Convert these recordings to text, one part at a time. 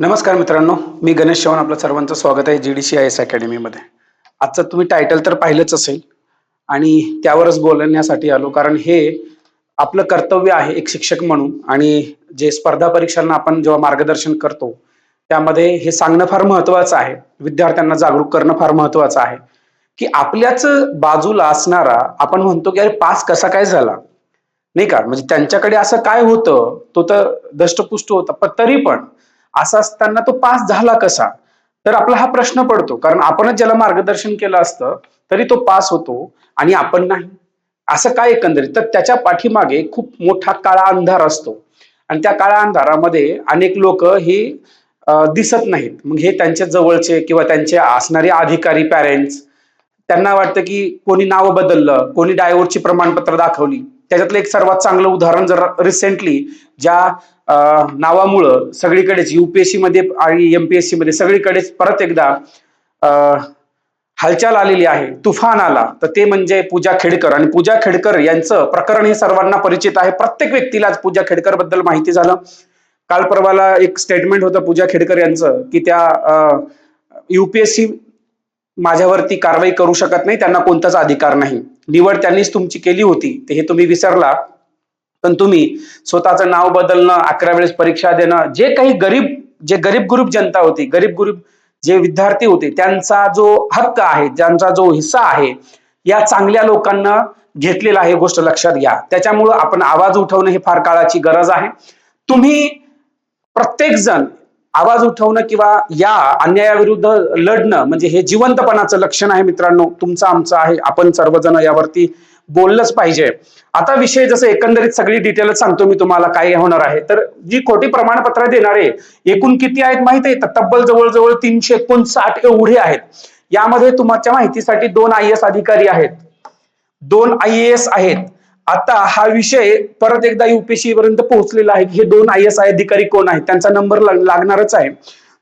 नमस्कार मित्रांनो मी गणेश चव्हाण आपलं सर्वांचं स्वागत आहे G D C I S अकॅडमीमध्ये आजचं तुम्ही टायटल तर पाहिलंच असेल आणि त्यावरच बोलण्यासाठी आलो कारण हे आपलं कर्तव्य आहे एक शिक्षक म्हणून आणि जे स्पर्धा परीक्षांना आपण जेव्हा मार्गदर्शन करतो त्यामध्ये हे सांगणं फार महत्वाचं आहे विद्यार्थ्यांना जागरूक करणं फार महत्वाचं आहे की आपल्याच बाजूला असणारा आपण म्हणतो की अरे पास कसा काय झाला? नाही का? म्हणजे त्यांच्याकडे असं काय होतं तो तर दष्टपुष्ट होता पण तरी पण असं असताना तो पास झाला कसा? तर आपला हा प्रश्न पडतो. कारण आपणच ज्याला मार्गदर्शन केलं असतं तरी तो पास होतो आणि आपण नाही. असं काय एकंदरीत? तर त्याच्या पाठीमागे खूप मोठा काळा अंधार असतो. आणि त्या काळ्या अंधारामध्ये अनेक लोक ही दिसत नाहीत. मग हे त्यांच्या जवळचे किंवा त्यांचे असणारे अधिकारी पॅरेंट्स त्यांना वाटतं की कोणी नाव बदललं कोणी डायव्होर्सची प्रमाणपत्र दाखवली. त्याच्यातलं एक सर्वात चांगलं उदाहरण जर रिसेंटली ज्या नावामुळं सगळीकडेच युपीएससी मध्ये आणि एमपीएससी मध्ये सगळीकडेच परत एकदा हालचाल आलेली आहे तुफान आला. तर ते म्हणजे पूजा खेडकर. आणि पूजा खेडकर यांचं प्रकरण हे सर्वांना परिचित आहे. प्रत्येक व्यक्तीला आज पूजा खेडकरबद्दल माहिती झालं. काल परवाला एक स्टेटमेंट होतं पूजा खेडकर यांचं की त्या युपीएससी माझ्यावरती कारवाई करू शकत नाही त्यांना कोणताच अधिकार नाही. निवड त्यांनीच तुमची केली होती ते हे तुम्ही विसरला. पण तुम्ही स्वतःचं नाव बदलणं अकरा वेळेस परीक्षा देणं जे काही गरीब जे गरीब गुरीब जनता होती गरीब गुरीब जे विद्यार्थी होते त्यांचा जो हक्क आहे त्यांचा जो हिस्सा आहे या चांगल्या लोकांना घेतलेला आहे गोष्ट लक्षात घ्या. त्याच्यामुळं आपण आवाज उठवणं हे फार काळाची गरज आहे. तुम्ही प्रत्येक जण आवाज उठवणं किंवा या अन्यायाविरुद्ध लढणं म्हणजे हे जिवंतपणाचं लक्षण आहे मित्रांनो. तुमचं आमचं आहे. आपण सर्वजण यावरती बोललंच पाहिजे. आता विषय जसं एकंदरीत सगळी डिटेलच सांगतो मी तुम्हाला काय होणार आहे. तर जी खोटी प्रमाणपत्र देणारे एकूण किती आहेत माहिती आहे? तर तब्बल जवळजवळ तीनशे एकोणसाठ एवढे आहेत. यामध्ये तुमच्या माहितीसाठी दोन आय एस अधिकारी आहेत. दोन आय एस आहेत. आता हा विषय परत एकदा युपीएससी पर्यंत पोहोचलेला आहे की हे दोन आय एस अधिकारी कोण आहेत त्यांचा नंबर लागणारच आहे.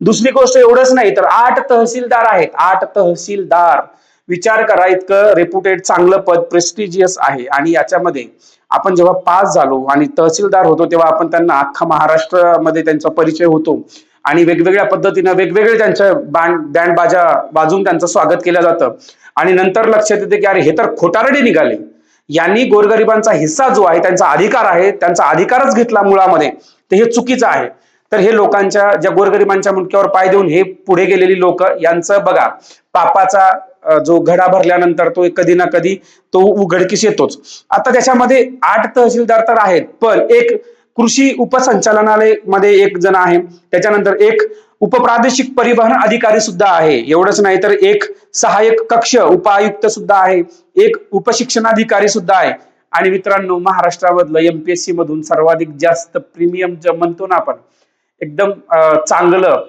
दुसरी गोष्ट एवढंच नाही तर आठ तहसीलदार आहेत. आठ तहसीलदार. विचार करा इतकं रेप्युटेड चांगलं पद प्रेस्टिजियस आहे. आणि याच्यामध्ये आपण जेव्हा पास झालो आणि तहसीलदार होतो तेव्हा आपण त्यांना अख्खा महाराष्ट्रामध्ये त्यांचा परिचय होतो. आणि वेगवेगळ्या पद्धतीनं वेगवेगळे त्यांच्या बँड बँड बाजा वाजून त्यांचं स्वागत केलं जातं. आणि नंतर लक्षात येते की अरे हे तर खोटारडे निघाले. यांनी गोरगरिबांचा हिस्सा जो आहे त्यांचा अधिकार आहे त्यांचा अधिकारच घेतला मुळामध्ये. तर हे चुकीचं आहे. तर हे लोकांच्या ज्या गोरगरिबांच्या मुंडक्यावर पाय देऊन हे पुढे गेलेली लोक यांचं बघा पापाचा जो घडा भरल्यानंतर तो कधी ना कधी तो उघडकीस येतोच. आता त्याच्यामध्ये आठ तहसीलदार तर आहेत पण एक कृषी उपसंचालनालयमध्ये एक जण आहे. त्याच्यानंतर एक उपप्रादेशिक परिवहन अधिकारी सुद्धा आहे. एवढंच नाही तर एक सहाय्यक कक्ष उपायुक्त सुद्धा आहे. एक उपशिक्षणाधिकारी सुद्धा आहे. आणि मित्रांनो महाराष्ट्रामधलं एमपीएससी मधून सर्वाधिक जास्त प्रीमियम जे म्हणतो ना आपण एकदम चांगलं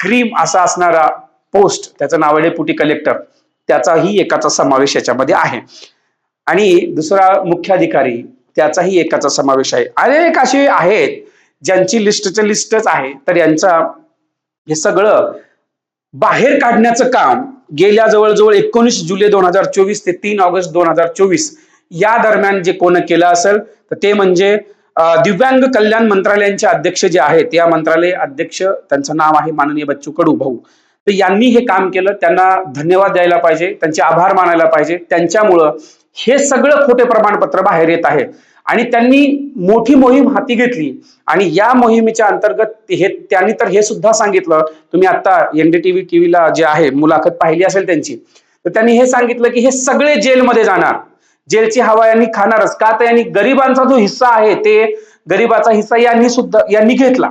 क्रीम असा असणारा पोस्ट त्याचं नाव आहे डेप्युटी कलेक्टर त्याचाही एकाचा समावेश याच्यामध्ये आहे. आणि दुसरा मुख्याधिकारी त्याचाही एकाचा समावेश आहे. अनेक असे आहेत ज्यांची लिस्टचं लिस्टच आहे. तर यांचा हे सगळं बाहेर काढण्याचं काम गेल्या जवळजवळ एकोणीस जुलै दोन हजार चोवीस ते तीन ऑगस्ट दोन हजार चोवीस या दरम्यान जे कोण केलं असेल तर ते म्हणजे दिव्यांग कल्याण मंत्रालयांचे अध्यक्ष जे आहेत या मंत्रालय अध्यक्ष त्यांचं नाव आहे माननीय बच्चू कडू भाऊ. तर यांनी हे काम केलं त्यांना धन्यवाद द्यायला पाहिजे त्यांचे आभार मानायला पाहिजे. त्यांच्यामुळं हे सगळं खोटे प्रमाणपत्र बाहेर येत आहे. आणि त्यांनी मोठी मोहीम हाती घेतली. आणि या मोहिमेच्या अंतर्गत हे त्यांनी तर हे सुद्धा सांगितलं. तुम्ही आता एनडीटीव्ही टीव्हीला जे आहे मुलाखत पाहिली असेल त्यांची. तर त्यांनी हे सांगितलं की हे सगळे जेलमध्ये जाणार. जेलची हवा यांनी खाणारच. का तर यांनी गरिबांचा जो हिस्सा आहे ते गरिबाचा हिस्सा यांनी सुद्धा यांनी घेतला.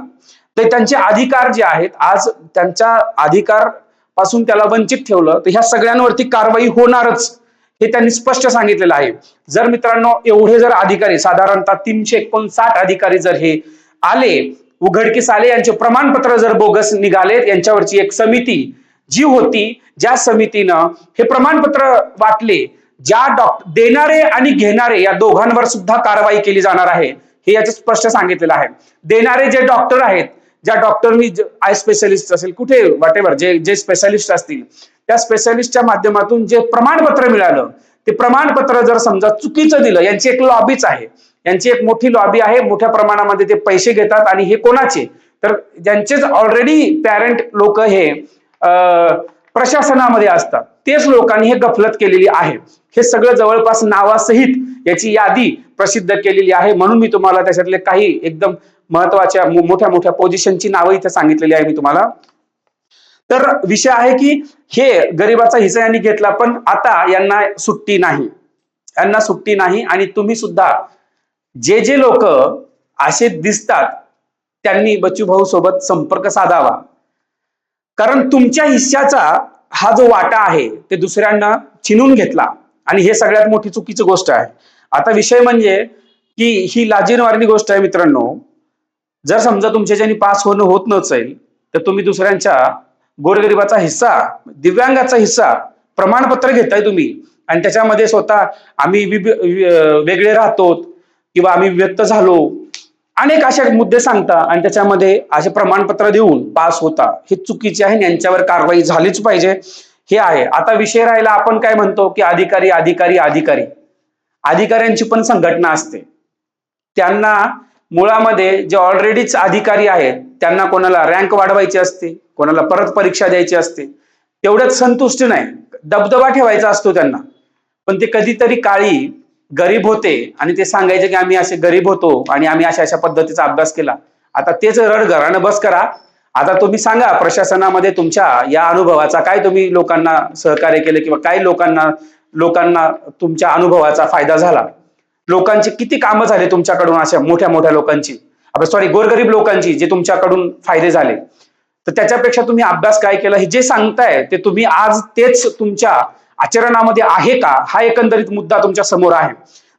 तर त्यांचे अधिकार जे आहेत आज त्यांच्या अधिकारपासून त्याला वंचित ठेवलं. तर ह्या सगळ्यांवरती कारवाई होणारच. हे त्यांनी स्पष्ट सांगितलेलं आहे. जर मित्रांनो एवढे जर अधिकारी साधारणतः तीनशे एकोणसाठ अधिकारी जर हे आले उघडकीस आले यांचे प्रमाणपत्र जर बोगस निघाले यांच्यावरची एक समिती जी होती ज्या समितीनं हे प्रमाणपत्र वाटले ज्या डॉक्टर देणारे आणि घेणारे या दोघांवर सुद्धा कारवाई केली जाणार आहे हे याचं स्पष्ट सांगितलेलं आहे. देणारे जे डॉक्टर आहेत ज्या डॉक्टरनी आय स्पेशालिस्ट असेल कुठे वाटेवर जे जे स्पेशालिस्ट असतील त्या स्पेशालिस्टच्या माध्यमातून जे प्रमाणपत्र मिळालं ते प्रमाणपत्र जर समजा चुकीचं दिलं यांची एक लॉबीच आहे. यांची एक मोठी लॉबी आहे मोठ्या प्रमाणामध्ये ते पैसे घेतात आणि हे कोणाचे? तर ज्यांचेच ऑलरेडी पॅरेंट लोक हे प्रशासनामध्ये असतात. तेच लोकांनी हे गफलत केलेली आहे. हे सगळं जवळपास नावासहित याची यादी प्रसिद्ध केलेली आहे. म्हणून मी तुम्हाला त्याच्यातले काही एकदम महत्त्वाच्या मो- मोठ्या मोठ्या पोझिशनची नावं इथे सांगितलेली आहे मी तुम्हाला. तर विषय आहे की हे गरिबाचा हिस्सा यांनी घेतला पण आता यांना सुट्टी नाही. यांना सुट्टी नाही आणि तुम्ही सुद्धा जे जे लोक असे दिसतात त्यांनी बच्चू भाऊ सोबत संपर्क साधावा. कारण तुमच्या हिश्श्याचा हा जो वाटा आहे ते दुसऱ्यांना चिनून घेतला. आणि हे सगळ्यात मोठी चुकीची गोष्ट आहे. आता विषय म्हणजे की ही लाजीनवारणी गोष्ट आहे मित्रांनो जर समजा तुमच्याच्याने पास होणं होत नसेल तर तुम्ही दुसऱ्यांच्या गोरगरिबाचा हिस्सा दिव्यांगाचा हिस्सा प्रमाणपत्र घेताय तुम्ही. आणि त्याच्यामध्ये स्वतः आम्ही वेगळे राहतो किंवा आम्ही व्यक्त झालो. अनेक असे मुद्दे सांगता आणि त्याच्यामध्ये असे प्रमाणपत्र देऊन पास होता. हे चुकीचे आहे आणि यांच्यावर कारवाई झालीच पाहिजे. हे आहे. आता विषय राहिला आपण काय म्हणतो की अधिकारी अधिकारी अधिकारी. अधिकाऱ्यांची पण संघटना असते. त्यांना मुळामध्ये जे ऑलरेडीच अधिकारी आहेत त्यांना कोणाला रँक वाढवायची असते कोणाला परत परीक्षा द्यायची असते तेवढ्यात संतुष्टी नाही. दबदबा ठेवायचा असतो त्यांना. पण ते कधीतरी काळी गरीब होते आणि ते सांगायचे की आम्ही असे गरीब होतो आणि आम्ही अशा अशा पद्धतीचा अभ्यास केला. आता तेच रड घरानं बस करा. आता तुम्ही सांगा प्रशासनामध्ये तुमच्या या अनुभवाचा काय तुम्ही लोकांना सहकार्य केलं किंवा काय लोकांना लोकांना तुमच्या अनुभवाचा फायदा झाला? लोकांची किती कामं झाले तुमच्याकडून अशा मोठ्या मोठ्या लोकांची? सॉरी गोरगरीब लोकांची जे तुमच्याकडून फायदे झाले. तर त्याच्यापेक्षा तुम्ही अभ्यास काय केला? हे जे सांगताय ते तुम्ही आज तेच तुमच्या आचरणामध्ये आहे का? हा एकंदरीत मुद्दा तुमच्यासमोर आहे.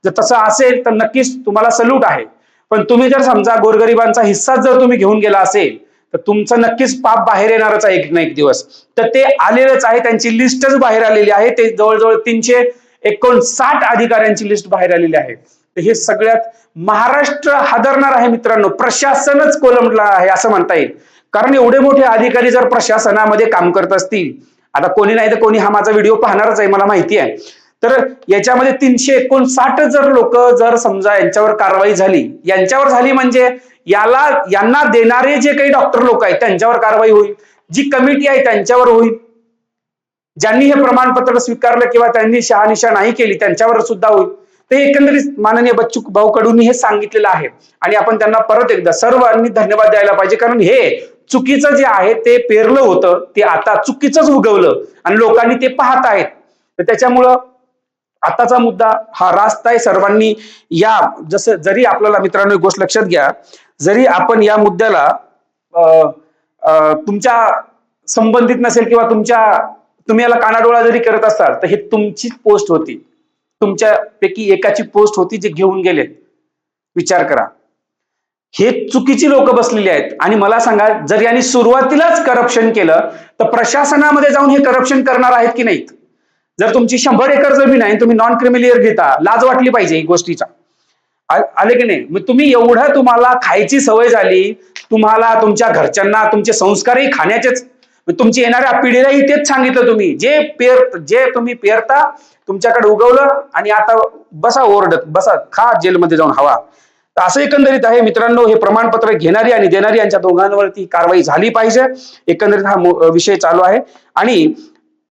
जर तसं असेल तर नक्कीच तुम्हाला सल्यूट आहे. पण तुम्ही जर समजा गोरगरिबांचा हिस्साच जर तुम्ही घेऊन गेला असेल तर तुमचं नक्कीच पाप बाहेर येणारच आहे एक ना एक दिवस. तर ते आलेलंच आहे त्यांची लिस्टच बाहेर आलेली आहे. ते जवळजवळ तीनशे एकोणसाठ अधिकाऱ्यांची लिस्ट बाहेर आलेली आहे. तर हे सगळ्यात महाराष्ट्र हादरणार आहे मित्रांनो. प्रशासनच कोलमडला आहे असं म्हणता येईल. कारण एवढे मोठे अधिकारी जर प्रशासनामध्ये काम करत असतील आता कोणी नाही तर कोणी हा माझा व्हिडिओ पाहणारच आहे मला माहिती आहे. तर याच्यामध्ये तीनशे एकोणसाठ जर लोक जर समजा यांच्यावर कारवाई झाली यांच्यावर झाली म्हणजे याला यांना देणारे जे काही डॉक्टर लोक आहेत त्यांच्यावर कारवाई होईल. जी कमिटी आहे त्यांच्यावर होईल. ज्यांनी हे प्रमाणपत्र स्वीकारलं किंवा त्यांनी शहानिशा नाही केली त्यांच्यावर सुद्धा होईल. ते एकंदरीत माननीय बच्चू भाऊकडून हे सांगितलेलं आहे. आणि आपण त्यांना परत एकदा सर्वांनी धन्यवाद द्यायला पाहिजे. कारण हे चुकीचं जे आहे ते पेरलं होतं ते आता चुकीचंच उगवलं आणि लोकांनी ते पाहत आहेत. तर त्याच्यामुळं आताचा मुद्दा हा रास्त आहे. सर्वांनी या जसं जरी आपल्याला मित्रांनो एक गोष्ट लक्षात घ्या जरी आपण या मुद्द्याला अं, तुमच्या संबंधित नसेल किंवा तुमच्या तुम्ही याला कानाडोळा जरी करत असाल तर हे तुमचीच पोस्ट होती. तुमच्यापैकी एकाची पोस्ट होती जे घेऊन गेलेत. विचार करा. हे चुकीची लोक बसलेली आहेत. आणि मला सांगा जर यांनी सुरुवातीलाच करप्शन केलं तर प्रशासनामध्ये जाऊन हे करप्शन करणार आहेत की नाहीत? जर तुमची शंभर एकर जमीन आहे तुम्ही नॉन क्रिमिलियर घेता लाज वाटली पाहिजे एक गोष्टीचा. आले की नाही? मग तुम्ही एवढं तुम्हाला खायची सवय झाली तुम्हाला तुमच्या घरच्यांना तुमचे संस्कारही खाण्याचेच तुमची येणाऱ्या पिढीलाही तेच सांगितलं तुम्ही. जे पेर जे तुम्ही पेरता तुमच्याकडे उगवलं आणि आता बसा ओरडत बसा खा जेलमध्ये जाऊन हवा. तर असं एकंदरीत आहे. मित्रांनो हे प्रमाणपत्र घेणारी आणि देणारी यांच्या दोघांवरती कारवाई झाली पाहिजे. एकंदरीत हा विषय चालू आहे. आणि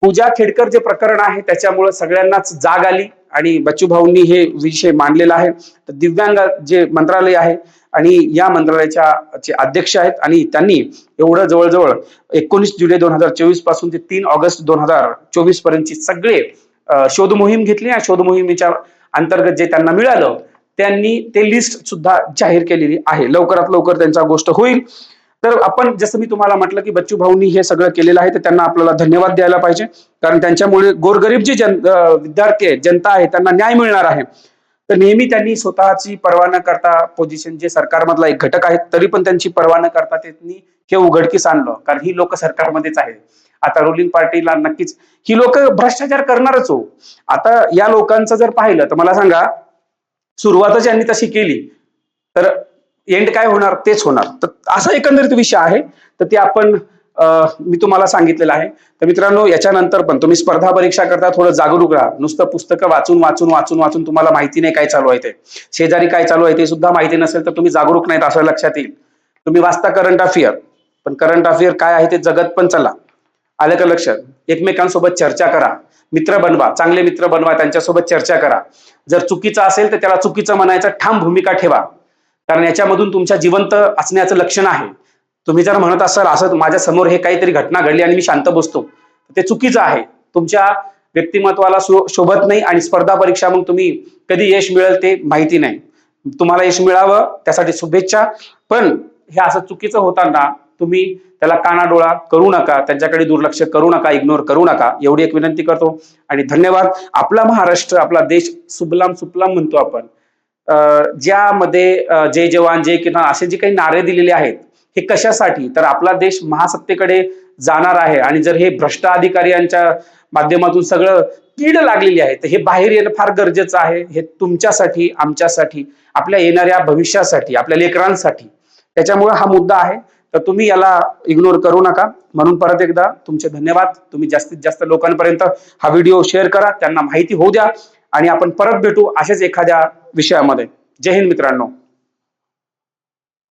पूजा खेडकर जे प्रकरण आहे त्याच्यामुळे सगळ्यांनाच जाग आली. आणि बच्चू भाऊंनी हे विषय मांडलेला आहे. तर दिव्यांग जे मंत्रालय आहे आणि या मंत्रालयाच्या चे अध्यक्ष आहेत आणि त्यांनी एवढं जवळजवळ एकोणीस जुलै दोन हजार चोवीसपासून ते तीन ऑगस्ट दोन हजार चोवीस पर्यंतची सगळे शोध मोहीम घेतली या शोध मोहिमेच्या अंतर्गत जे त्यांना मिळालं त्यांनी ते लिस्ट सुद्धा जाहीर केलेली आहे. लवकरात लवकर त्यांचा गोष्ट होईल. तर आपण जसं मी तुम्हाला म्हटलं की बच्चू भाऊंनी हे सगळं केलेलं आहे तर त्यांना आपल्याला धन्यवाद द्यायला पाहिजे. कारण त्यांच्यामुळे गोरगरीब जे जन विद्यार्थी आहे जनता आहे त्यांना न्याय मिळणार आहे. तर नेहमी त्यांनी स्वतःची पर्वा न करता पोझिशन जे सरकारमधला एक घटक आहे तरी पण त्यांची पर्वा न करता त्यांनी हे उघडकीस आणलं. कारण ही लोक सरकारमध्येच आहेत. आता रुलिंग पार्टीला नक्कीच ही लोक भ्रष्टाचार करणारच हो. आता या लोकांचं जर पाहिलं तर मला सांगा सुरुवातच यांनी तशी केली. तर एंड काय होणार तेच होणार. तर असा एकंदरीत विषय आहे. तर ते आपण मी तुम्हाला सांगितलेलं आहे. तर मित्रांनो याच्यानंतर पण तुम्ही स्पर्धा परीक्षा करता थोडं जागरूक राहा. नुसतं पुस्तकं वाचून वाचून वाचून वाचून तुम्हाला माहिती नाही काय चालू आहे ते. शेजारी काय चालू आहे ते सुद्धा माहिती नसेल तर तुम्ही जागरूक नाहीत असं लक्षात येईल. तुम्ही वाचता करंट अफेअर पण करंट अफेअर काय आहे ते जगत पण चला. आलं का लक्षात एकमेकांसोबत चर्चा करा. मित्र बनवा. चांगले मित्र बनवा त्यांच्यासोबत चर्चा करा. जर चुकीचं असेल तर त्याला चुकीचं म्हणायचं ठाम भूमिका ठेवा. कारण याच्यामधून तुमच्या जिवंत असण्याचं लक्षण आहे. तुम्ही जर म्हणत असाल असं माझ्यासमोर हे काहीतरी घटना घडली आणि मी शांत बसतो ते चुकीचं आहे. तुमच्या व्यक्तिमत्वाला शोभत नाही आणि स्पर्धा परीक्षा मग तुम्ही कधी यश मिळेल ते माहिती नाही. तुम्हाला यश मिळावं त्यासाठी शुभेच्छा. पण हे असं चुकीचं होताना तुम्ही त्याला कानाडोळा करू नका त्यांच्याकडे दुर्लक्ष करू नका इग्नोर करू नका. एवढी एक विनंती करतो आणि धन्यवाद. आपला महाराष्ट्र आपला देश सुबलाम सुपलाम म्हणतो आपण. ज्यामध्ये जय जवान जय किसान असे जे काही नारे दिलेले आहेत हे कशासाठी? तर आपला देश महासत्तेकडे जाणार आहे. आणि जर हे भ्रष्ट अधिकारी यांच्या माध्यमातून सगळं कीड लागलेली आहे तर हे बाहेर येणं फार गरजेचं आहे. हे तुमच्यासाठी आमच्यासाठी आपल्या येणाऱ्या भविष्यासाठी आपल्या लेकरांसाठी. त्याच्यामुळे हा मुद्दा आहे. तर तुम्ही याला इग्नोर करू नका. म्हणून परत एकदा तुमचे धन्यवाद. तुम्ही जास्तीत जास्त लोकांपर्यंत हा व्हिडिओ शेअर करा. त्यांना माहिती होऊ द्या. आणि आपण परत भेटू अशाच एखाद्या विषयामध्ये. जय हिंद मित्रांनो.